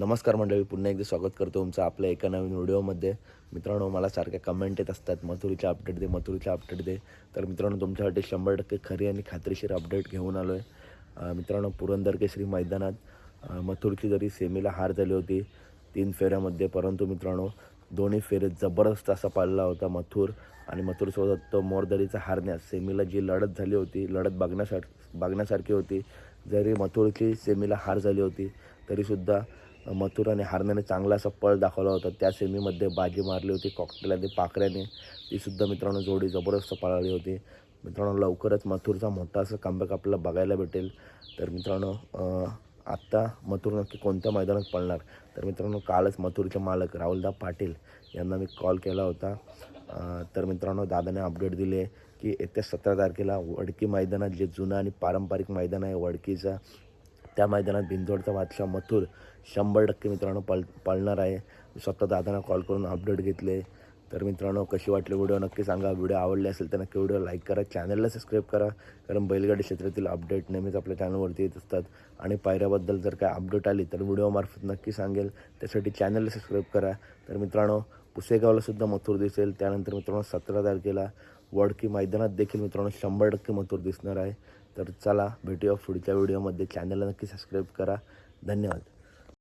नमस्कार मंडळी पुन्हा एकदा स्वागत करतो तुमचं आपल्या एका नवीन व्हिडिओमध्ये. मित्रांनो मला सारख्या कमेंट येत असतात मथुरीचे अपडेट दे मथुरीचे अपडेट दे. तर मित्रांनो तुमच्यासाठी शंभर टक्के खरी आणि खात्रीशीर अपडेट घेऊन आलो आहे मित्रांनो पुरंदर केसरी मैदानात मथुरची जरी सेमीला हार झाली होती तीन फेऱ्यामध्ये परंतु मित्रांनो दोन्ही फेरीत जबरदस्त असा पाळला होता मथुर आणि मथुरसोबत तो मोरदरीचा हारण्यास सेमीला जी लढत झाली होती लढत बघण्यासार बघण्यासारखी होती जरी मथुरची सेमीला हार झाली होती तरीसुद्धा मथुराने हार्नाने हारण्याने चांगला असा पळ दाखवला होता. त्या सेमीमध्ये बाजी मारली होती कॉकटेल आणि पाखऱ्याने. तीसुद्धा मित्रांनो जोडी जबरदस्त पळाली होती. मित्रांनो लवकरच मथुरचा मोठा असं कमबॅक आपल्याला बघायला भेटेल. तर मित्रांनो आत्ता मथुर नक्की कोणत्या मैदानात पळणार? तर मित्रांनो कालच मथुरचे मालक राहुलदा पाटील यांना मी कॉल केला होता. तर मित्रांनो दादाने अपडेट दिले की येत्या सतरा तारखेला वडकी मैदानात जे जुनं आणि पारंपरिक मैदान आहे वडकीचा त्या मैदानात बिंदोडचा बादशाह मथुर शंभर टक्के मित्रांनो पळ पळणार आहे. स्वतः दादांना कॉल करून अपडेट घेतले. तर मित्रांनो कशी वाटली व्हिडिओ नक्की सांगा. व्हिडिओ आवडले असेल तर नक्की व्हिडिओ लाईक करा. चॅनलला सबस्क्राईब करा. कारण बैलगाडी क्षेत्रातील अपडेट नेहमीच आपल्या चॅनलवरती येत असतात. आणि पायऱ्याबद्दल जर काय अपडेट आली तर व्हिडिओमार्फत नक्की सांगेल. त्यासाठी चॅनलला सबस्क्राईब करा. तर मित्रांनो पुसेगावला सुद्धा मथुर दिसेल. त्यानंतर मित्रांनो सतरा तारखेला वडकी मैदानात देखील मित्रांनो शंभर टक्के मथुर दिसणार आहे. तर चला भेटूया पुढच्या व्हिडिओमध्ये चॅनलला नक्की सबस्क्राईब करा. धन्यवाद.